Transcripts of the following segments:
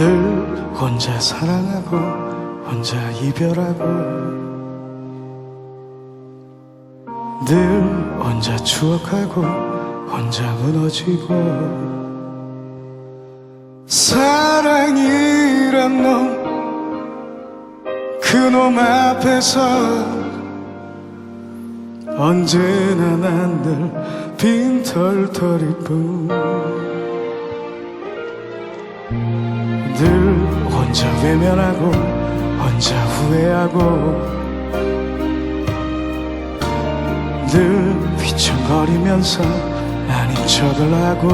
늘 혼자 사랑하고 혼자 이별하고 늘 혼자 추억하고 혼자 무너지고. 사랑이란 놈 그놈 앞에서 언제나 난 늘 빈털터릴 뿐 늘 혼자 외면하고 혼자 후회하고 늘 휘청거리면서 아닌 척을 하고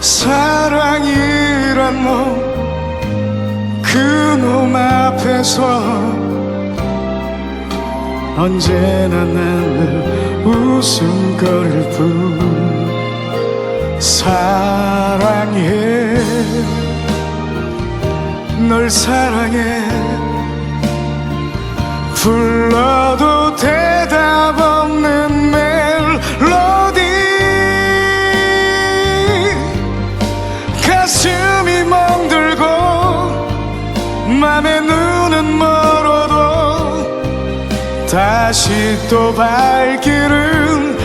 사랑이란 놈 그놈 앞에서 언제나 나는 웃음거릴 뿐. 사랑해 널 사랑해. 불러도 대답 없는 멜로디. 가슴이 멍들고 맘의 눈은 멀어도 다시 또 발길은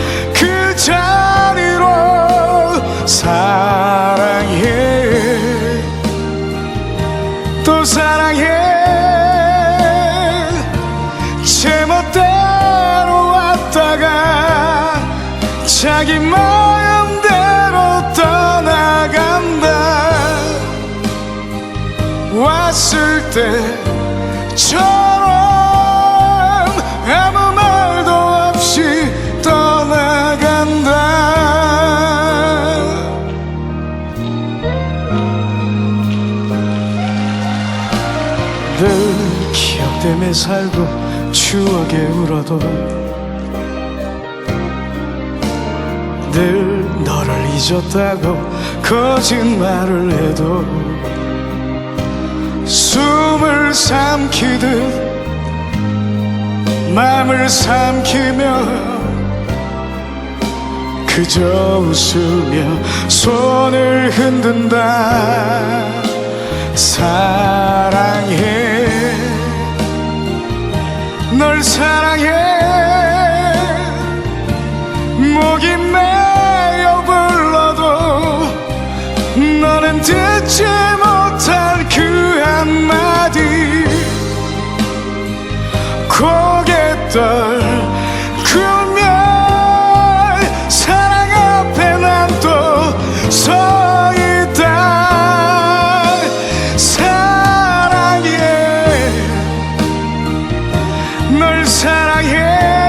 때처럼 아무 말도 없이 떠나간다. 늘 기억 때문에 살고 추억에 울어도 늘 너를 잊었다고 거짓말을 해도 숨을 삼키듯 마음을 삼키며 그저 웃으며 손을 흔든다. 사랑해. 널 사랑해. 목이 메어 불러도 너는 듣지 고갯떨 그면 사랑 앞에 난 또 서 있다. 사랑해. 널 사랑해.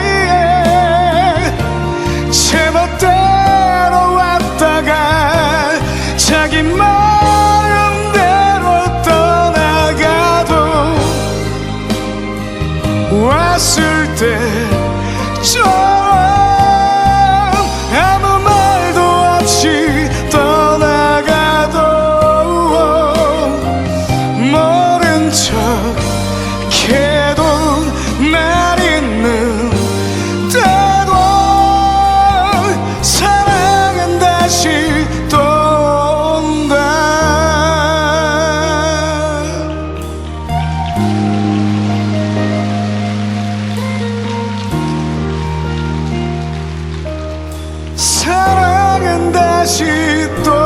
Cristo.